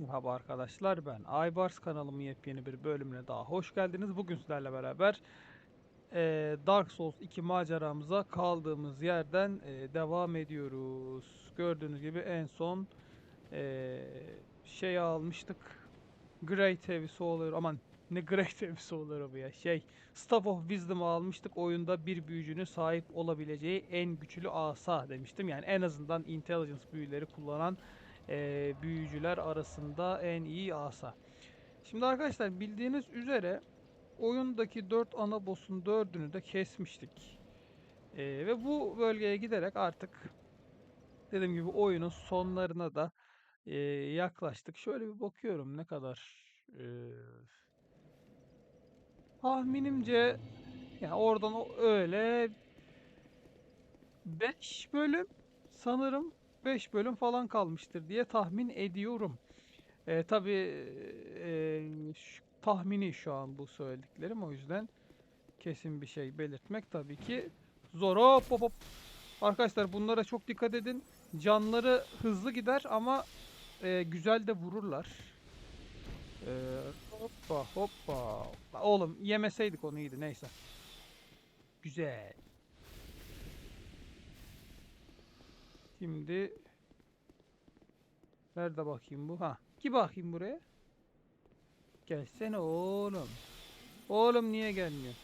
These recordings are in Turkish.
Merhaba arkadaşlar ben Aybars kanalımın yepyeni bir bölümüne daha hoş geldiniz. Bugün sizlerle beraber eee, Dark Souls 2 maceramıza kaldığımız yerden eee, devam ediyoruz. Gördüğünüz gibi en son eee şey almıştık. Great Heavy Solar aman ne Great Heavy bu ya şey Staff of Wisdom'ı almıştık. Oyunda bir büyücünün sahip olabileceği en güçlü asa demiştim. Yani en azından intelligence büyüleri kullanan eee, büyücüler arasında en iyi asa. Şimdi arkadaşlar bildiğiniz üzere oyundaki 4 ana boss'un 4'ünü de kesmiştik. Eee, ve bu bölgeye giderek artık dediğim gibi oyunun sonlarına da eee, yaklaştık. Şöyle bir bakıyorum ne kadar eee, tahminimce yani oradan öyle 5 bölüm sanırım 5 bölüm falan kalmıştır diye tahmin ediyorum. E, tabii e, şu- tahmini şu an bu söylediklerim o yüzden kesin bir şey belirtmek tabii ki zor. Hop hop hop. Arkadaşlar bunlara çok dikkat edin. Canları hızlı gider ama e, güzel de vururlar. E, hoppa hoppa. Oğlum yemeseydik onu iyiydi neyse. Güzel. Şimdi nerede bakayım bu? Ha. Ki bakayım buraya. Gelsene oğlum. Oğlum niye gelmiyor?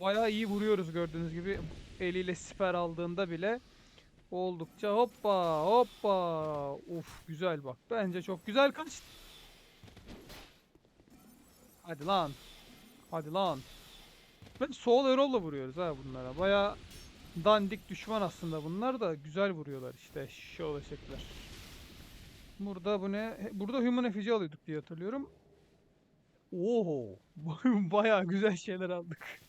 Bayağı iyi vuruyoruz gördüğünüz gibi. Eliyle siper aldığında bile oldukça hoppa hoppa. Uf güzel bak. Bence çok güzel kaç. Hadi lan. Hadi lan. Ve sol Erol'la vuruyoruz ha bunlara. Bayağı dandik düşman aslında bunlar da güzel vuruyorlar işte. Şöyle şekiller. Burada bu ne? Burada human effigy alıyorduk diye hatırlıyorum. Oho. Bayağı güzel şeyler aldık.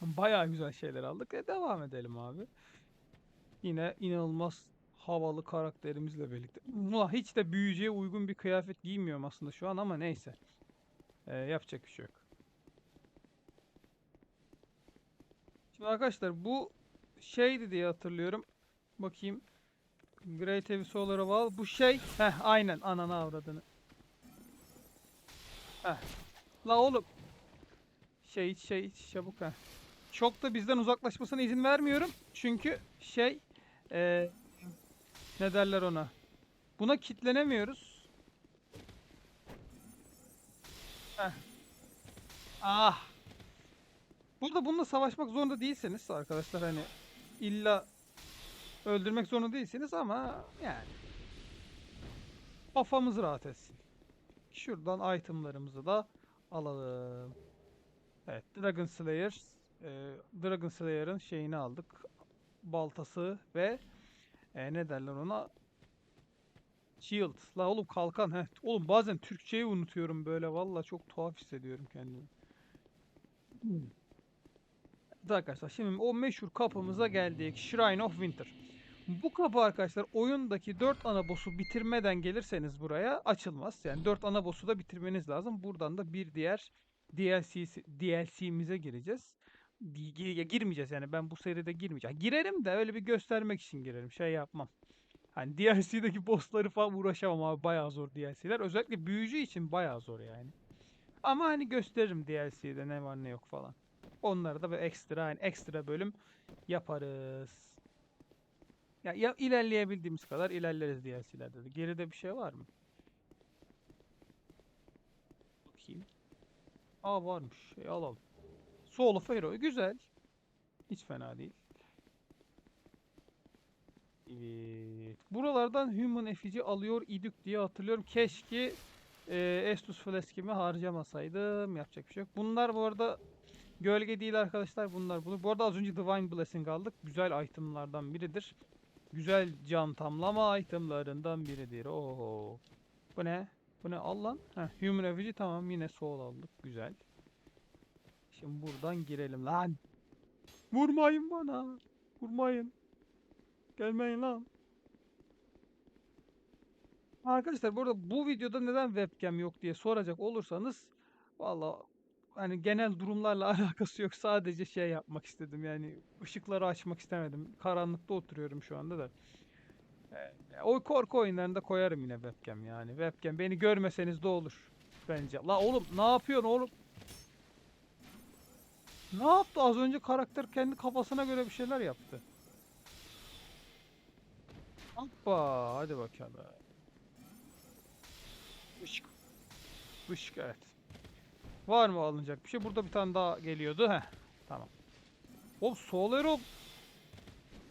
Bayağı güzel şeyler aldık. E devam edelim abi. Yine inanılmaz havalı karakterimizle birlikte. Ulan hiç de büyücüye uygun bir kıyafet giymiyorum aslında şu an ama neyse. E, yapacak bir şey yok. Şimdi arkadaşlar bu şeydi diye hatırlıyorum. Bakayım. Great Heavy Solar Wall. Bu şey. Heh aynen ananı avradını. Heh. La oğlum. Şey iç şey iç çabuk heh. Çok da bizden uzaklaşmasına izin vermiyorum. Çünkü şey eee ne derler ona. Buna kitlenemiyoruz. Heh. Ah. Burada bununla savaşmak zorunda değilseniz arkadaşlar hani illa öldürmek zorunda değilsiniz ama yani kafamız rahat etsin. Şuradan itemlarımızı da alalım. Evet, Dragon Slayer, e, Dragon Slayer'ın şeyini aldık. Baltası ve e, ne derler ona? Shield. La oğlum kalkan. Heh. Oğlum bazen Türkçeyi unutuyorum böyle. Valla çok tuhaf hissediyorum kendimi. Evet arkadaşlar şimdi o meşhur kapımıza geldik. Shrine of Winter. Bu kapı arkadaşlar oyundaki 4 ana boss'u bitirmeden gelirseniz buraya açılmaz. Yani 4 ana boss'u da bitirmeniz lazım. Buradan da bir diğer DLC DLC'mize gireceğiz. Girmeyeceğiz yani ben bu seride girmeyeceğim. Girerim de öyle bir göstermek için girerim. Şey yapmam. Hani DLC'deki boss'ları falan uğraşamam abi. Bayağı zor DLC'ler. Özellikle büyücü için bayağı zor yani. Ama hani gösteririm DLC'de ne var ne yok falan. Onları da böyle ekstra hani ekstra bölüm yaparız. Ya, ya ilerleyebildiğimiz kadar ilerleriz DLC'lerde de. Geride bir şey var mı? Bakayım. Aa varmış. E, alalım. Soul of. Güzel. Hiç fena değil. Evet. Buralardan Human Effigy alıyor idik diye hatırlıyorum. Keşke e, Estus Fleskimi harcamasaydım. Yapacak bir şey yok. Bunlar bu arada gölge değil arkadaşlar. Bunlar bunu. Bu arada az önce Divine Blessing aldık. Güzel itemlardan biridir. Güzel can tamlama itemlarından biridir. Oho. Bu ne? Bu ne? Al lan. Heh, Human Effigy tamam yine soul aldık. Güzel. Şimdi buradan girelim lan. Vurmayın bana. Vurmayın. Gelmeyin lan. Arkadaşlar burada bu videoda neden webcam yok diye soracak olursanız valla hani genel durumlarla alakası yok. Sadece şey yapmak istedim yani ışıkları açmak istemedim. Karanlıkta oturuyorum şu anda da. E, o korku oyunlarında koyarım yine webcam yani. Webcam beni görmeseniz de olur. Bence. La oğlum ne yapıyorsun oğlum? Ne yaptı? Az önce karakter kendi kafasına göre bir şeyler yaptı. Hoppa hadi bakalım. Işık. Işık evet. Var mı alınacak bir şey? Burada bir tane daha geliyordu. Heh. Tamam. O Solero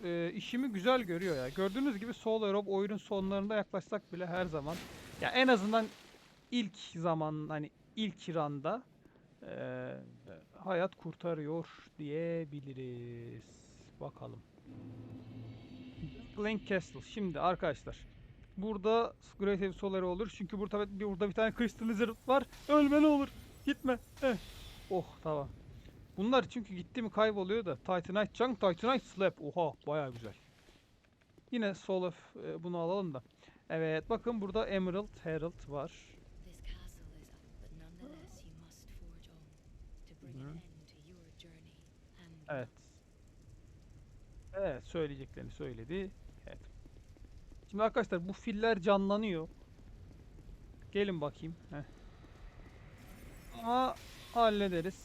e, işimi güzel görüyor ya. Gördüğünüz gibi Solero oyunun sonlarında yaklaşsak bile her zaman ya en azından ilk zaman hani ilk randa e, hayat kurtarıyor diyebiliriz. Bakalım. Blink Castle. Şimdi arkadaşlar burada Great Heavy Solero olur. Çünkü burada burada bir tane Crystal Lizard var. Ölme ne olur. Gitme. Eh. Oh tamam. Bunlar çünkü gitti mi kayboluyor da. Titanite Chunk, Titanite Slap. Oha baya güzel. Yine Soul of e, bunu alalım da. Evet bakın burada Emerald Herald var. Evet. Evet söyleyeceklerini söyledi. Evet. Şimdi arkadaşlar bu filler canlanıyor. Gelin bakayım. Heh. Ama hallederiz.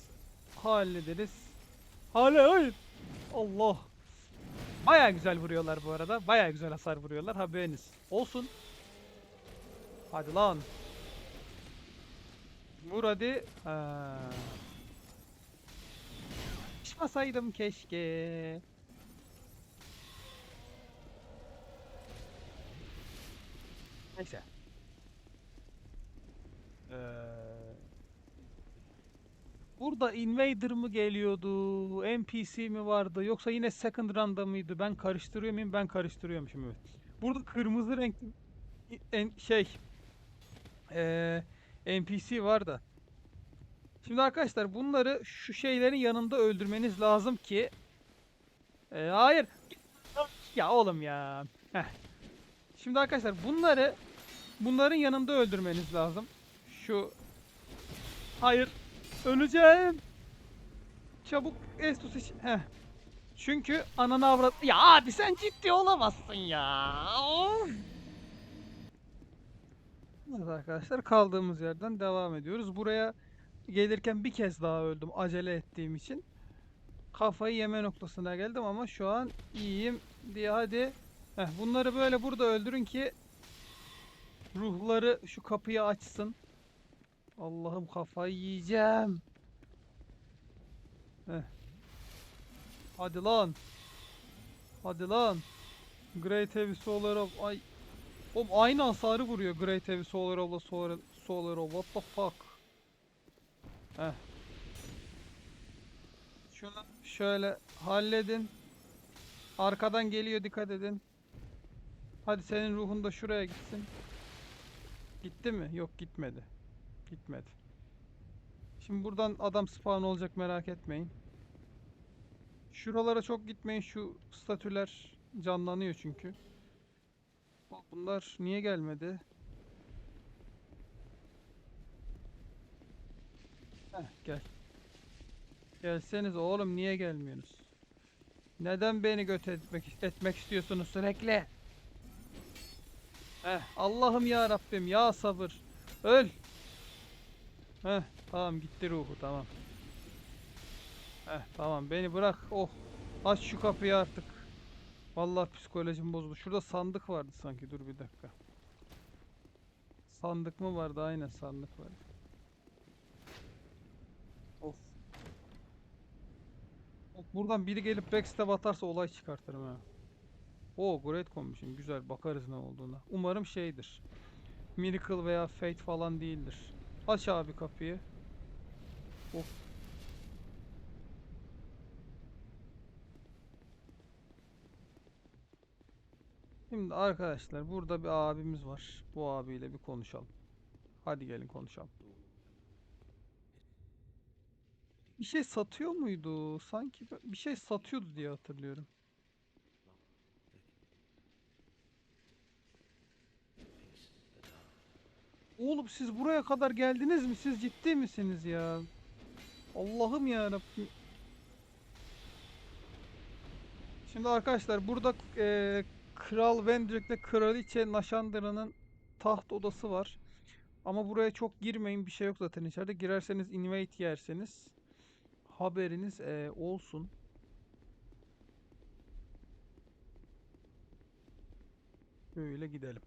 Hallederiz. Hale hayır. Allah. Baya güzel vuruyorlar bu arada. Baya güzel hasar vuruyorlar. Haberiniz olsun. Hadi lan. Vur hadi. Ha. Çıkmasaydım keşke. Neyse. Ee, burada Invader mı geliyordu? NPC mi vardı? Yoksa yine Second Run'da mıydı? Ben karıştırıyor muyum? Ben karıştırıyormuşum evet. Burada kırmızı renkli en, şey ee, NPC var da. Şimdi arkadaşlar bunları şu şeylerin yanında öldürmeniz lazım ki Ee, hayır. Ya oğlum ya. Heh. Şimdi arkadaşlar bunları bunların yanında öldürmeniz lazım. Şu Hayır. Öleceğim. Çabuk Estus için. Heh. Çünkü ananı avrat... Ya abi sen ciddi olamazsın ya. Of. Evet arkadaşlar kaldığımız yerden devam ediyoruz. Buraya gelirken bir kez daha öldüm acele ettiğim için. Kafayı yeme noktasına geldim ama şu an iyiyim diye hadi. Heh, bunları böyle burada öldürün ki ruhları şu kapıyı açsın. Allah'ım kafayı yiyeceğim. Heh. Hadi lan. Hadi lan. Great Heavy Solar of... Ay. Oğlum aynı hasarı vuruyor Great Heavy Solar of'la Solar, Solar of. What the fuck? Heh. Şunu şöyle halledin. Arkadan geliyor dikkat edin. Hadi senin ruhun da şuraya gitsin. Gitti mi? Yok gitmedi. Gitmedi. Şimdi buradan adam spawn olacak merak etmeyin. Şuralara çok gitmeyin. Şu statüler canlanıyor çünkü. Bak Bunlar niye gelmedi? Heh, gel. Gelseniz oğlum niye gelmiyorsunuz? Neden beni göt etmek, etmek istiyorsunuz sürekli? Heh, Allah'ım ya Rabbim ya sabır. Öl. Heh, tamam gitti ruhu tamam. Heh, tamam beni bırak. Oh. Aç şu kapıyı artık. Vallahi psikolojim bozuldu. Şurada sandık vardı sanki. Dur bir dakika. Sandık mı vardı? Aynen sandık vardı. Of. Of, Buradan biri gelip backstab atarsa olay çıkartırım ha. O Great Commission güzel bakarız ne olduğuna. Umarım şeydir. Miracle veya Fate falan değildir. Aç abi kapıyı. Of. Şimdi arkadaşlar burada bir abimiz var. Bu abiyle bir konuşalım. Hadi gelin konuşalım. Bir şey satıyor muydu? Sanki bir şey satıyordu diye hatırlıyorum. Oğlum siz buraya kadar geldiniz mi? Siz ciddi misiniz ya? Allah'ım ya Rabbim. Şimdi arkadaşlar burada eee Kral Vendrick'le Kraliçe Nashandıra'nın taht odası var. Ama buraya çok girmeyin. Bir şey yok zaten içeride. Girerseniz invite yerseniz haberiniz eee, olsun. Böyle gidelim.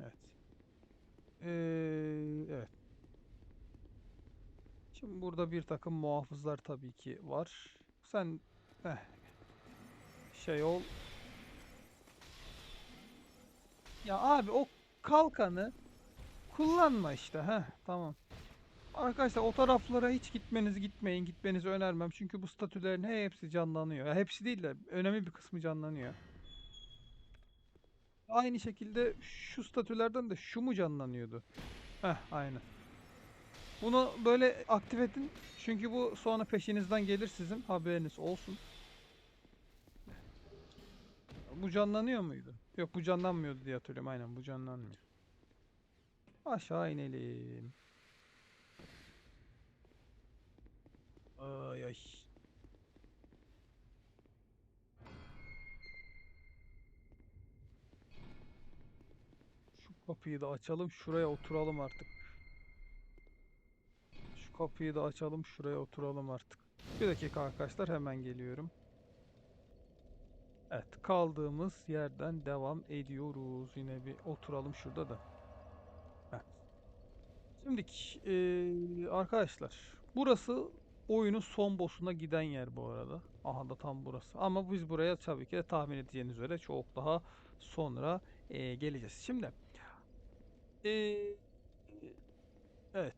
Evet. Eee, evet. Şimdi burada bir takım muhafızlar tabii ki var. Sen heh, şey ol. Ya abi o kalkanı kullanma işte. Heh, tamam. Arkadaşlar o taraflara hiç gitmeniz gitmeyin. Gitmenizi önermem. Çünkü bu statülerin hepsi canlanıyor. Ya hepsi değil de önemli bir kısmı canlanıyor. Aynı şekilde şu statülerden de şu mu canlanıyordu? Heh, aynen. Bunu böyle aktif edin. Çünkü bu sonra peşinizden gelir sizin. Haberiniz olsun. Bu canlanıyor muydu? Yok bu canlanmıyordu diye hatırlıyorum. Aynen bu canlanmıyor. Aşağı inelim. Ay ay. Kapıyı da açalım. Şuraya oturalım artık. Şu kapıyı da açalım. Şuraya oturalım artık. Bir dakika arkadaşlar hemen geliyorum. Evet kaldığımız yerden devam ediyoruz. Yine bir oturalım şurada da. Heh. Şimdiki eee, arkadaşlar burası oyunun son boss'una giden yer bu arada. Aha da tam burası. Ama biz buraya tabii ki de tahmin edeceğiniz üzere çok daha sonra eee, geleceğiz. Şimdi eee, evet.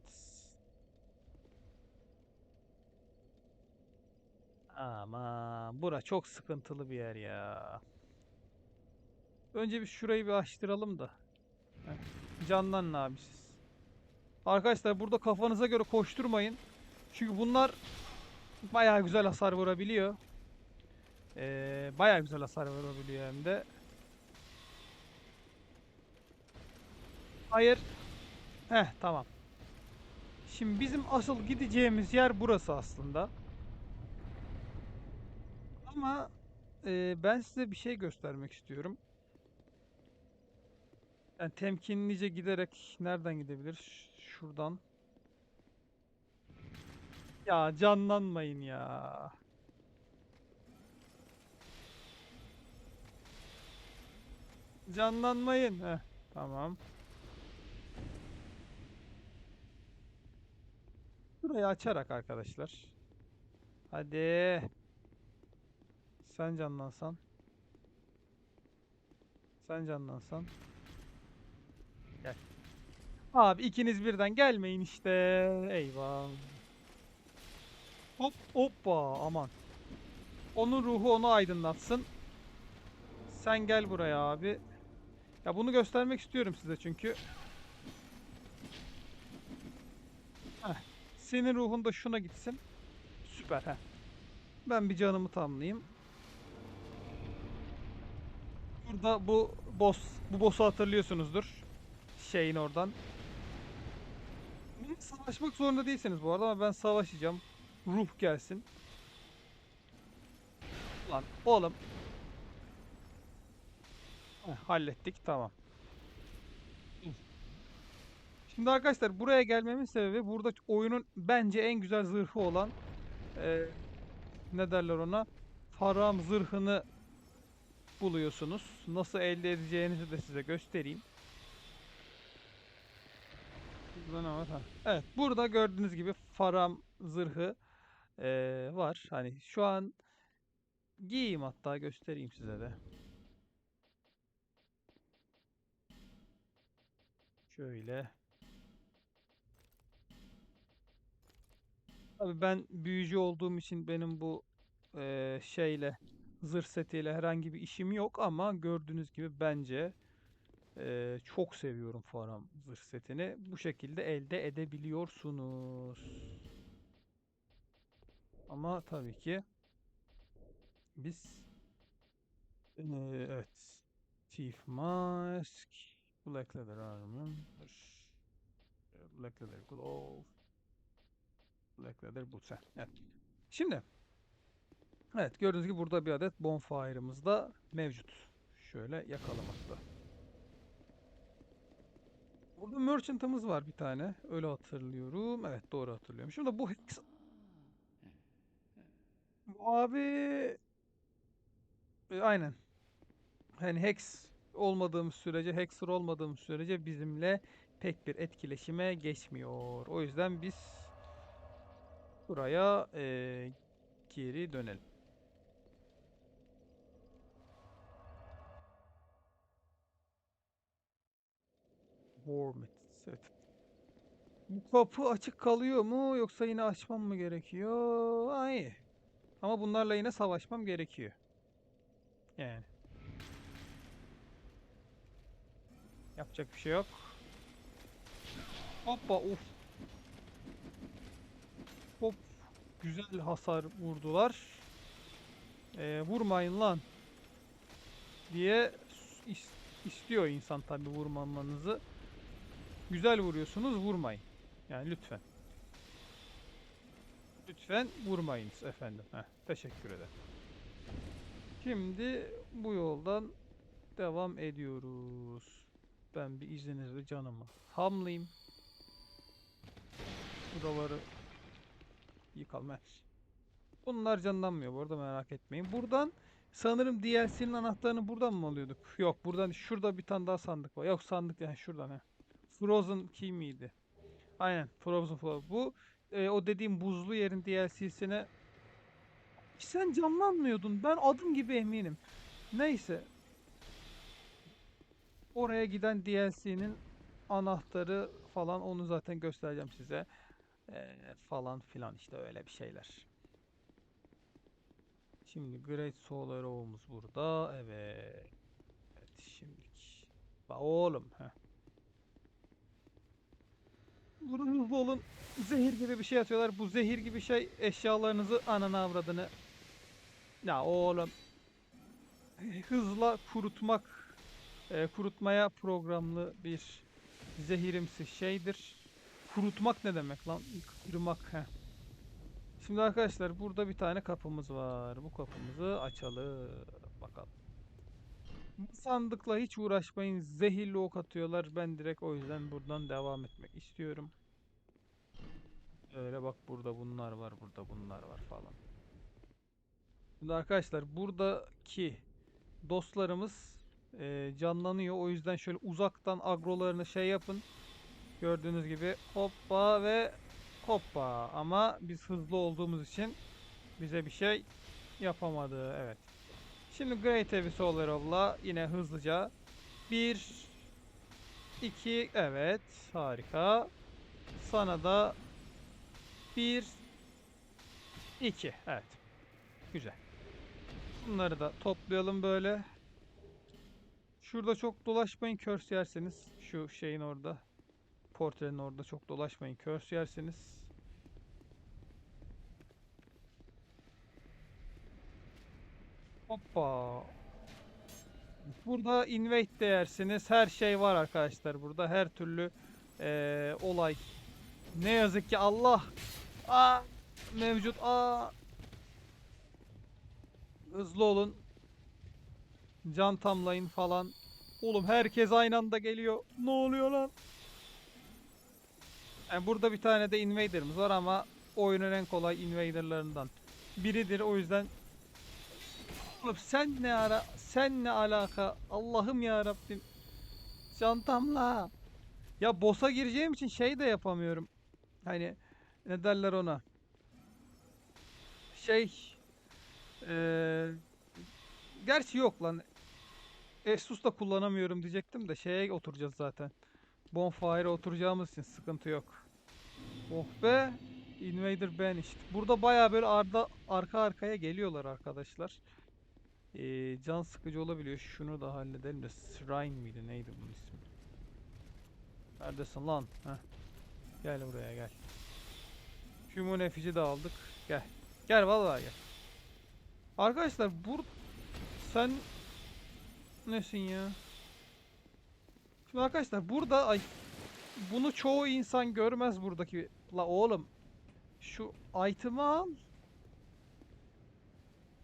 Aman bura çok sıkıntılı bir yer ya. Önce bir şurayı bir açtıralım da. Heh, Canlanın abi siz. Arkadaşlar burada kafanıza göre koşturmayın. Çünkü bunlar bayağı güzel hasar vurabiliyor. Ee, bayağı güzel hasar vurabiliyor hem de. Hayır. Heh tamam. Şimdi bizim asıl gideceğimiz yer burası aslında. Ama e, ben size bir şey göstermek istiyorum. Yani temkinlice giderek nereden gidebilir? Şuradan. Ya canlanmayın ya. Canlanmayın. Heh, tamam. Burayı açarak arkadaşlar. Hadi. Sen canlansan. Sen canlansan. Gel. Abi ikiniz birden gelmeyin işte. Eyvah. Hop hoppa aman. Onun ruhu onu aydınlatsın. Sen gel buraya abi. Ya bunu göstermek istiyorum size çünkü. Heh. Senin ruhun da şuna gitsin. Süper heh. Ben bir canımı tamamlayayım. Burada bu boss, bu boss'u hatırlıyorsunuzdur. Şeyin oradan. Savaşmak zorunda değilsiniz bu arada ama ben savaşacağım. Ruh gelsin. Lan oğlum. Heh, hallettik tamam. Şimdi arkadaşlar buraya gelmemin sebebi burada oyunun bence en güzel zırhı olan eee, ne derler ona? Faram zırhını buluyorsunuz. Nasıl elde edeceğinizi de size göstereyim. Burada ne var? Evet, burada gördüğünüz gibi Faram zırhı eee, var. Hani şu an giyeyim hatta göstereyim size de. Şöyle. Tabii ben büyücü olduğum için benim bu eee, şeyle zırh setiyle herhangi bir işim yok ama gördüğünüz gibi bence eee, çok seviyorum Faram zırh setini. Bu şekilde elde edebiliyorsunuz. Ama tabii ki biz eee, evet Thief Mask Black Leather Armor Black Leather Glove Black Leather Boots. Evet. Şimdi Evet gördüğünüz gibi burada bir adet bonfire'ımız da mevcut. Şöyle yakalım hatta. Burada merchant'ımız var bir tane. Öyle hatırlıyorum. Evet doğru hatırlıyorum. Şimdi bu Hex... Abi... E, aynen. Hani Hex olmadığımız sürece, Hexer olmadığımız sürece bizimle pek bir etkileşime geçmiyor. O yüzden biz buraya eee, geri dönelim. Wormit. Evet. Bu kapı açık kalıyor mu yoksa yine açmam mı gerekiyor? İyi. Ama bunlarla yine savaşmam gerekiyor. Yani. Yapacak bir şey yok. Hoppa uf. Hop. Güzel hasar vurdular. Ee, vurmayın lan. Diye istiyor insan tabi vurmamanızı. Güzel vuruyorsunuz vurmayın. Yani lütfen. Lütfen vurmayınız efendim. Heh, teşekkür ederim. Şimdi bu yoldan devam ediyoruz. Ben bir izninizle canımı hamlayayım. Buraları yıkalım. heh. Bunlar canlanmıyor bu arada merak etmeyin. Buradan sanırım DLC'nin anahtarını buradan mı alıyorduk? Yok buradan şurada bir tane daha sandık var. Yok sandık yani şuradan he. Frozen Key miydi? Aynen Frozen Flower. Bu e, o dediğim buzlu yerin DLC'sine sen canlanmıyordun. Ben adım gibi eminim. Neyse. Oraya giden DLC'nin anahtarı falan onu zaten göstereceğim size. Ee, falan filan işte öyle bir şeyler. Şimdi Great Soul Arrow'umuz burada. Evet. Evet şimdilik. Ba oğlum. Heh. Burada hızlı olun. Zehir gibi bir şey atıyorlar. Bu zehir gibi şey eşyalarınızı anana avradını. Ya oğlum. Hızla kurutmak e, kurutmaya programlı bir zehirimsi şeydir. Kurutmak ne demek lan? Kırmak. Heh. Şimdi arkadaşlar burada bir tane kapımız var. Bu kapımızı açalım. Bakalım. Bu sandıkla hiç uğraşmayın. Zehirli ok atıyorlar. Ben direkt o yüzden buradan devam etmek istiyorum. Öyle bak burada bunlar var. Burada bunlar var falan. Şimdi arkadaşlar buradaki dostlarımız e, canlanıyor. O yüzden şöyle uzaktan agrolarını şey yapın. Gördüğünüz gibi hoppa ve hoppa. Ama biz hızlı olduğumuz için bize bir şey yapamadı. Evet. Şimdi Great Heavy Solarow'la yine hızlıca 1 2 evet harika. Sana da 1 2 evet. Güzel. Bunları da toplayalım böyle. Şurada çok dolaşmayın körs yerseniz. Şu şeyin orada. Portrenin orada çok dolaşmayın körs yerseniz. Hoppa. Burada invade de yersiniz. Her şey var arkadaşlar burada. Her türlü eee, olay. Ne yazık ki Allah. Aa, mevcut. Aa. Hızlı olun. Can tamlayın falan. Oğlum herkes aynı anda geliyor. Ne oluyor lan? Yani burada bir tane de invader'ımız var ama oyunun en kolay invader'larından biridir. O yüzden Oğlum sen ne ara sen ne alaka? Allah'ım ya Rabbim. Çantamla. Ya boss'a gireceğim için şey de yapamıyorum. Hani ne derler ona? Şey eee Gerçi yok lan. Asus da kullanamıyorum diyecektim de şeye oturacağız zaten. Bonfire'a oturacağımız için sıkıntı yok Oh be Invader banished. Burada bayağı böyle arda, arka arkaya geliyorlar arkadaşlar. Ee, can sıkıcı olabiliyor. Şunu da halledelim de Shrine miydi neydi bunun ismi? Neredesin lan? Heh. Gel buraya gel. Human Effici de aldık. Gel. Gel vallahi gel. Arkadaşlar bur sen nesin ya? Şimdi arkadaşlar burada ay bunu çoğu insan görmez buradaki. La oğlum şu item'ı al.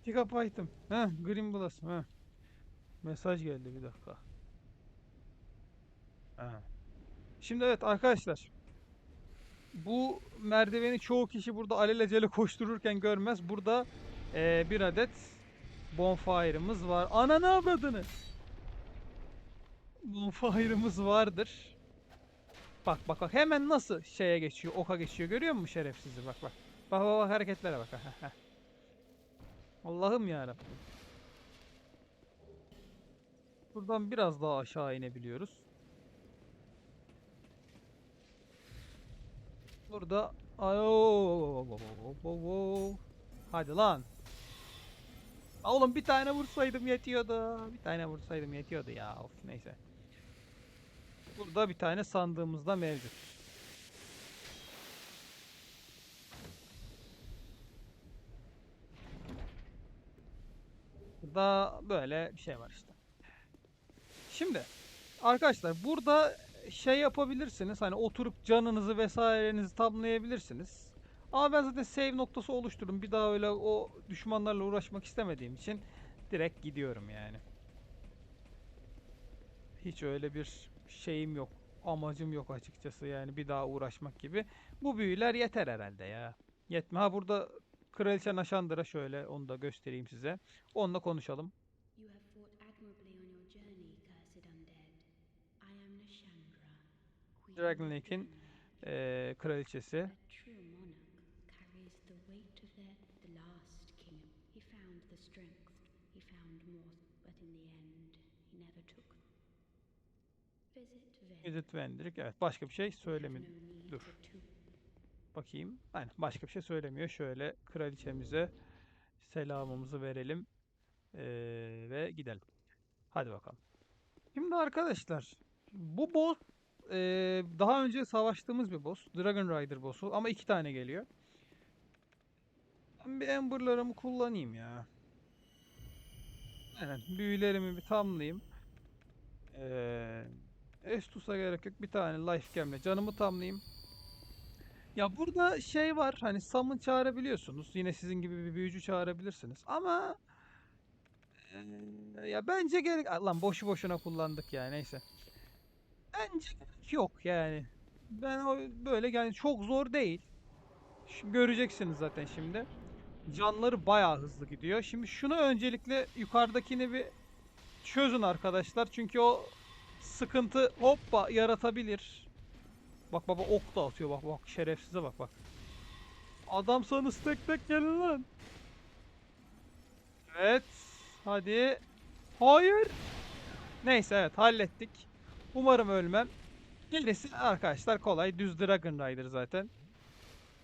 Pick up item. Heh, Green Blossom. Heh. Mesaj geldi bir dakika. Ha. Şimdi evet arkadaşlar. Bu merdiveni çoğu kişi burada alelacele koştururken görmez. Burada eee, bir adet bonfire'ımız var. Ananı avradını. Bonfire'ımız vardır. Bak bak bak hemen nasıl şeye geçiyor, oka geçiyor görüyor musun şerefsizi bak bak. Bak bak bak hareketlere bak. Allah'ım ya Buradan biraz daha aşağı inebiliyoruz. Burada Ayo. Hadi lan. Oğlum bir tane vursaydım yetiyordu. Bir tane vursaydım yetiyordu ya. Of neyse. Burada bir tane sandığımız da mevcut. Burada böyle bir şey var işte. Şimdi arkadaşlar burada şey yapabilirsiniz. Hani oturup canınızı vesairenizi tamlayabilirsiniz. Ama ben zaten save noktası oluşturdum. Bir daha öyle o düşmanlarla uğraşmak istemediğim için direkt gidiyorum yani. Hiç öyle bir şeyim yok. Amacım yok açıkçası yani bir daha uğraşmak gibi. Bu büyüler yeter herhalde ya. Yetme. Ha burada Kraliçe Naşandıra şöyle onu da göstereyim size. Onunla konuşalım. Have fought admirably Edith Vendrick. Evet başka bir şey need dur. Bakayım. Aynen başka bir şey söylemiyor. Şöyle kraliçemize selamımızı verelim. Eee, ve gidelim. Hadi bakalım. Şimdi arkadaşlar bu boss eee, daha önce savaştığımız bir boss. Dragon Rider boss'u ama iki tane geliyor. Ben bir Ember'larımı kullanayım ya. Aynen büyülerimi bir tamlayayım. Eee Estus'a gerek yok. Bir tane Life Gem'le canımı tamlayayım. Ya burada şey var hani summon çağırabiliyorsunuz. Yine sizin gibi bir büyücü çağırabilirsiniz. Ama ya bence gerek lan boşu boşuna kullandık ya neyse. Bence yok yani. Ben o böyle yani çok zor değil. Şimdi göreceksiniz zaten şimdi. Canları bayağı hızlı gidiyor. Şimdi şunu öncelikle yukarıdakini bir çözün arkadaşlar. Çünkü o sıkıntı hoppa yaratabilir. Bak baba ok da atıyor bak bak şerefsize bak bak. Adam sana tek tek gelin lan. Evet. Hadi. Hayır. Neyse evet hallettik. Umarım ölmem. Gerisi arkadaşlar kolay. Düz Dragon Rider zaten.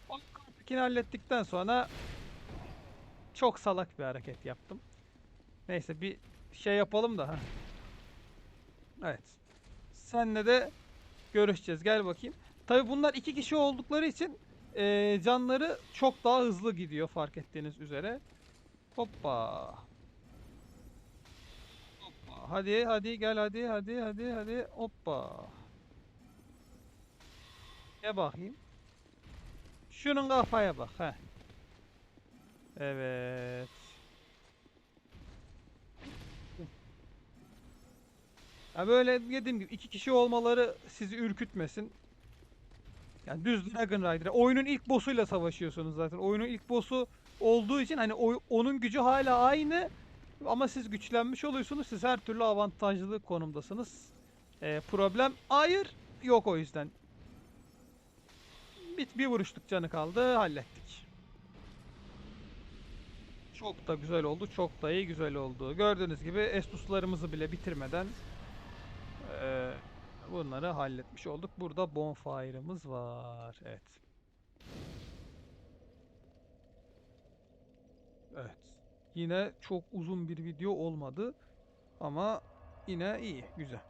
O yukarıdakini hallettikten sonra çok salak bir hareket yaptım. Neyse bir şey yapalım da. Evet. Senle de görüşeceğiz. Gel bakayım. Tabi bunlar iki kişi oldukları için eee, canları çok daha hızlı gidiyor fark ettiğiniz üzere. Hoppa. Hoppa. Hadi hadi gel hadi hadi hadi hadi. Hoppa. Gel bakayım. Şunun kafaya bak. Heh. Evet. Ya böyle dediğim gibi iki kişi olmaları sizi ürkütmesin. Yani düz Dragon Rider. Oyunun ilk boss'uyla savaşıyorsunuz zaten. Oyunun ilk boss'u olduğu için hani oy- onun gücü hala aynı ama siz güçlenmiş oluyorsunuz. Siz her türlü avantajlı konumdasınız. Ee, problem hayır yok o yüzden. Bir, bir vuruşluk canı kaldı. Hallettik. Çok da güzel oldu. Çok da iyi güzel oldu. Gördüğünüz gibi Estus'larımızı bile bitirmeden eee, bunları halletmiş olduk. Burada bonfire'ımız var. Evet. Evet. Yine çok uzun bir video olmadı. Ama yine iyi. Güzel.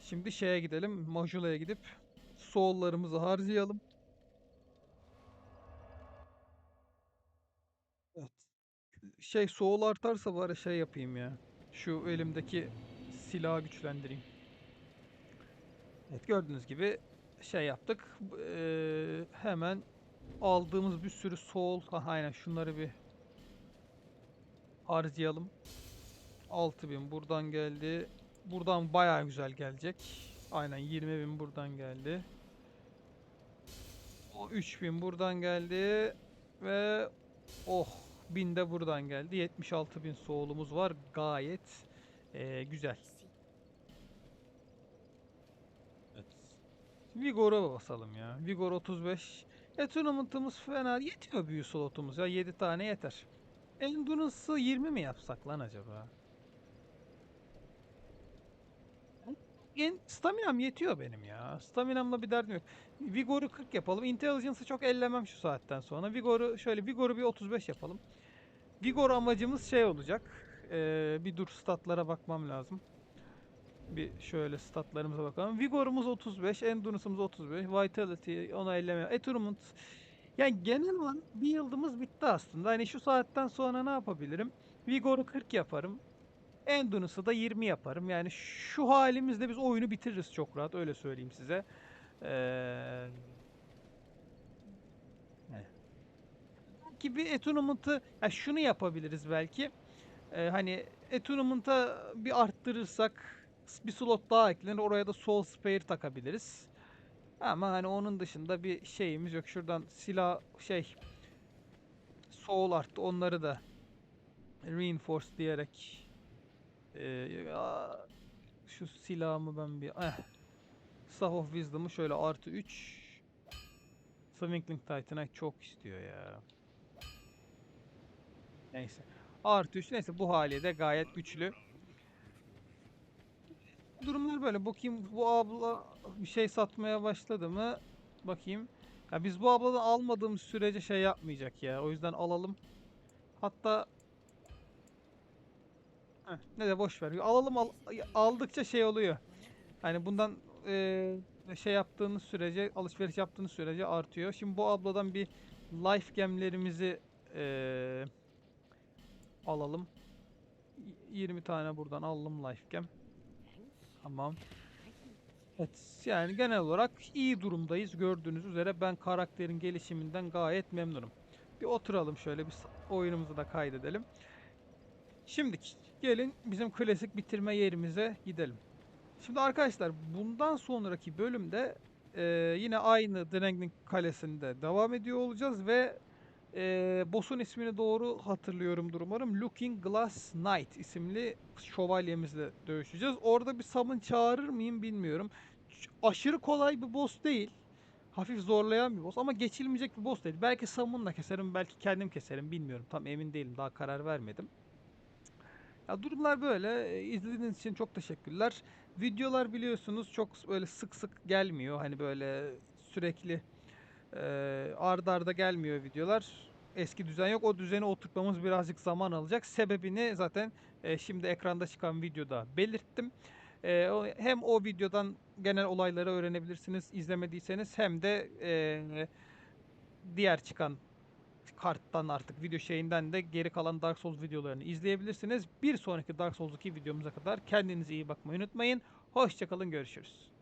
Şimdi şeye gidelim. Majula'ya gidip soul'larımızı harcayalım. Evet. Şey soul artarsa bari şey yapayım ya. Şu elimdeki silahı güçlendireyim. Evet gördüğünüz gibi şey yaptık. Eee, hemen aldığımız bir sürü soul. Ha, aynen şunları bir harcayalım. 6000 buradan geldi. Buradan bayağı güzel gelecek. Aynen 20.000 buradan geldi. O 3000 buradan geldi ve oh 1000 de buradan geldi. 76.000 soğulumuz var. Gayet eee, güzel. Evet. Vigor'a basalım ya. Vigor 35. E tournament'ımız fena yetiyor büyü slotumuz ya. 7 tane yeter. Endurance'ı 20 mi yapsak lan acaba? En, staminam yetiyor benim ya. Staminamla bir derdim yok. Vigor'u 40 yapalım. Intelligence'ı çok ellemem şu saatten sonra. Vigor'u şöyle Vigor'u bir 35 yapalım. Vigor amacımız şey olacak. Ee, bir dur statlara bakmam lazım. Bir şöyle statlarımıza bakalım. Vigor'umuz 35, Endurance'ımız 35, Vitality ona elleme. Attunement yani genel olarak bir yıldımız bitti aslında. Hani şu saatten sonra ne yapabilirim? Vigor'u 40 yaparım. Endurance'ı da 20 yaparım. Yani şu halimizde biz oyunu bitiririz çok rahat. Öyle söyleyeyim size. Ee? Belki bir Attunement'ı ya şunu yapabiliriz belki. Ee, hani Attunement'a bir arttırırsak bir slot daha eklenir. Oraya da Soul Spare takabiliriz. Ama hani onun dışında bir şeyimiz yok. Şuradan silah şey Soul arttı. Onları da Reinforce diyerek ee, ya, şu silahımı ben bir eh. Staff of Wisdom'u şöyle artı 3 Swingling Titan'a çok istiyor ya. Neyse. Artı 3 neyse bu haliyle de gayet güçlü. Durumlar böyle. Bakayım bu abla bir şey satmaya başladı mı? Bakayım. Ya biz bu abladan almadığımız sürece şey yapmayacak ya. O yüzden alalım. Hatta Heh, ne de boş ver. Alalım al- aldıkça şey oluyor. Hani bundan eee, şey yaptığınız sürece, alışveriş yaptığınız sürece artıyor. Şimdi bu abladan bir life gemlerimizi eee, alalım. Y- 20 tane buradan alalım life gem. Tamam. Evet, yani genel olarak iyi durumdayız. Gördüğünüz üzere ben karakterin gelişiminden gayet memnunum. Bir oturalım şöyle bir oyunumuzu da kaydedelim. Şimdi gelin bizim klasik bitirme yerimize gidelim. Şimdi arkadaşlar bundan sonraki bölümde eee, yine aynı Drangling Kalesi'nde devam ediyor olacağız ve eee boss'un ismini doğru hatırlıyorumdur umarım. Looking Glass Knight isimli şövalyemizle dövüşeceğiz. Orada bir summon çağırır mıyım bilmiyorum. Aşırı kolay bir boss değil. Hafif zorlayan bir boss ama geçilmeyecek bir boss değil. Belki summon'la keserim, belki kendim keserim bilmiyorum. Tam emin değilim. Daha karar vermedim. Ya durumlar böyle. E, İzlediğiniz için çok teşekkürler. Videolar biliyorsunuz çok böyle sık sık gelmiyor. Hani böyle sürekli e, ard arda gelmiyor videolar. Eski düzen yok. O düzeni oturtmamız birazcık zaman alacak. Sebebini zaten e, şimdi ekranda çıkan videoda belirttim. E, hem o videodan genel olayları öğrenebilirsiniz izlemediyseniz hem de e, diğer çıkan karttan artık video şeyinden de geri kalan Dark Souls videolarını izleyebilirsiniz. Bir sonraki Dark Souls 2 videomuza kadar kendinize iyi bakmayı unutmayın. Hoşçakalın görüşürüz.